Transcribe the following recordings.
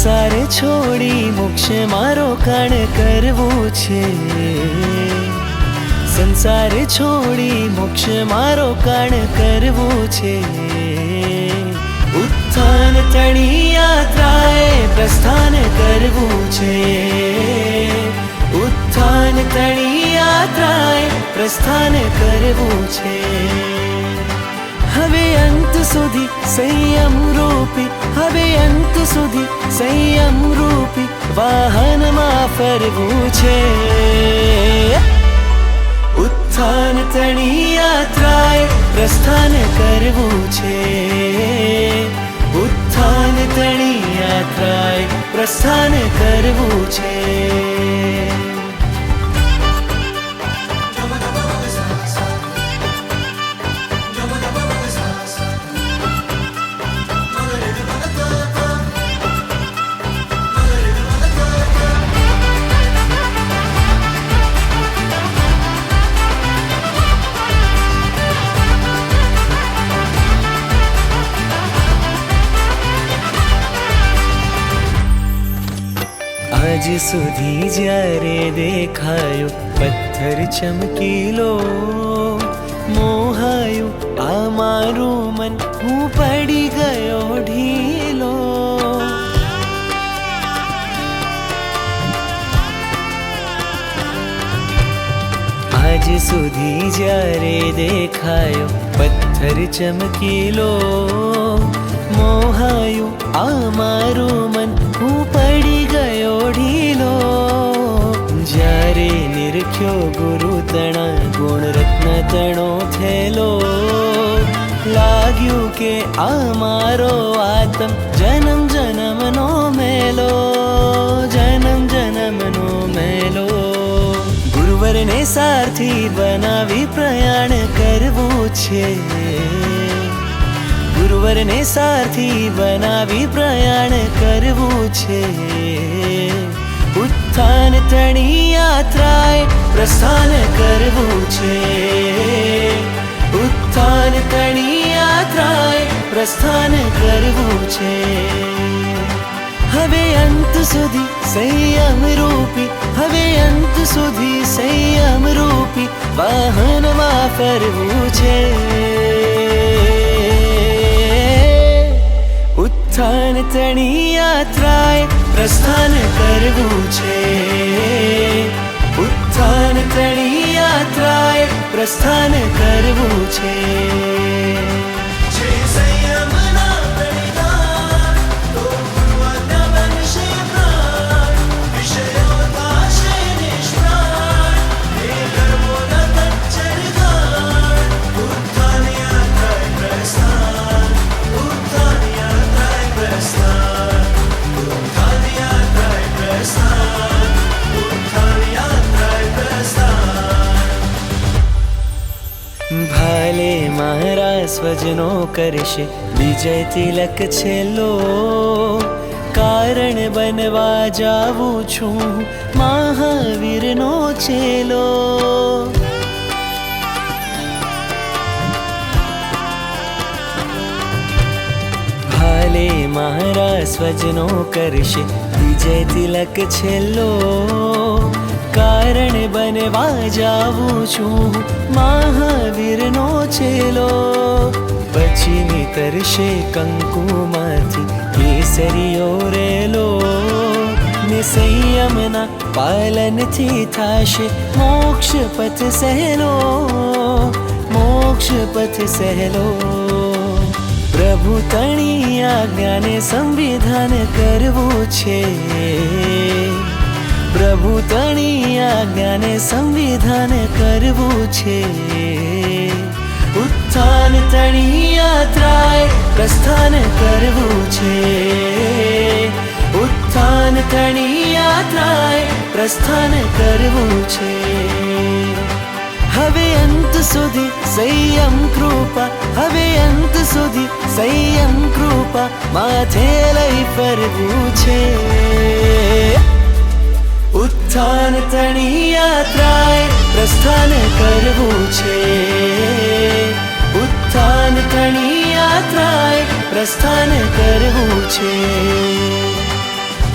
સંસાર છોડી મોક્ષ મારો કણ કરવું છે. સંસારે છોડી મોક્ષ મારો કણ કરવું છે. ઉત્થાન તણી યાત્રાએ પ્રસ્થાન કરવું છે. ઉત્થાન તણી યાત્રાએ પ્રસ્થાન કરવું છે. હવે અંત સુધી સંયમ રૂપી હવે અંત સુધી સંયમ રૂપી વાહનમાં ફરવું છે ઉત્થાન તણી યાત્રાએ પ્રસ્થાન કરવું છે ઉત્થાન તણી યાત્રાએ પ્રસ્થાન કરવું છે આજ સુધી જ્યારે દેખાયો પથ્થર ચમકીલો મોહાયું આ મારું મન હું પડી ગયો ઢીલો આજ સુધી જ્યારે દેખાયો પથ્થર ચમકીલો મોહાયું આ મારું મન નિરખ્યો ગુરુ તણા ગુણ રત્ન તણો થેલો. લાગ્યું કે આ મારો આતમ, જન્મ જન્મનો મેલો, જન્મ જન્મનો મેલો. ગુરુવરને સારથી બનાવી પ્રયાણ કરવું છે. ગુરુવરને સારથી બનાવી પ્રયાણ કરવું છે. ઉત્થાન તણી યાત્રાએ પ્રસ્થાન કરવું છે. ઉત્થાન તણી યાત્રાએ પ્રસ્થાન કરવું છે. હવે અંત સુધી સંયમ રૂપી, હવે અંત સુધી સંયમ રૂપી વાહનમાં ફરવું છે. ઉત્થાન તણી યાત્રાએ પ્રસ્થાન કરવું છે. ઉત્થાન તણી યાત્રાએ પ્રસ્થાન કરવું છે. ભાલે મારા સ્વજનો કરશે. વિજય તિલક છેલ્લો કારણ બનવા જાવું છું. મહાવીરનો ચેલો હાલે મારા સ્વજનો કરશે. વિજય તિલક છેલ્લો કારણ બનવા જાવું છું. મહાવીરનો ચેલો પછી નીતરશે કંકુમાંથી કેસરીઓ રેલો. ને સંયમના પાલનથી થાશે મોક્ષ પથ સહેલો. મોક્ષ પથ સહેલો. પ્રભુ તણી આજ્ઞાને સંવિધાન કરવું છે. પ્રભુ તણી આજ્ઞાને સંવિધાન કરવું છે. ઉત્થાન તણી યાત્રાએ પ્રસ્થાન કરવું છે. ઉત્થાન તણી યાત્રાએ પ્રસ્થાન કરવું છે. હવે અંત સુધી સંયમ કૃપા, હવે અંત સુધી સંયમ કૃપા માથે લઈ ફરવું છે. તણી યાત્રાએ પ્રસ્થાન કરવું છે. ઉત્થાન તણી યાત્રાએ પ્રસ્થાન કરવું છે.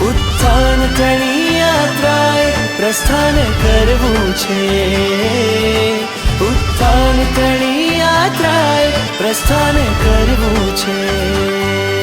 ઉત્થાન તણી યાત્રાએ પ્રસ્થાન કરવું છે. ઉત્થાન તણી યાત્રાએ પ્રસ્થાન કરવું છે.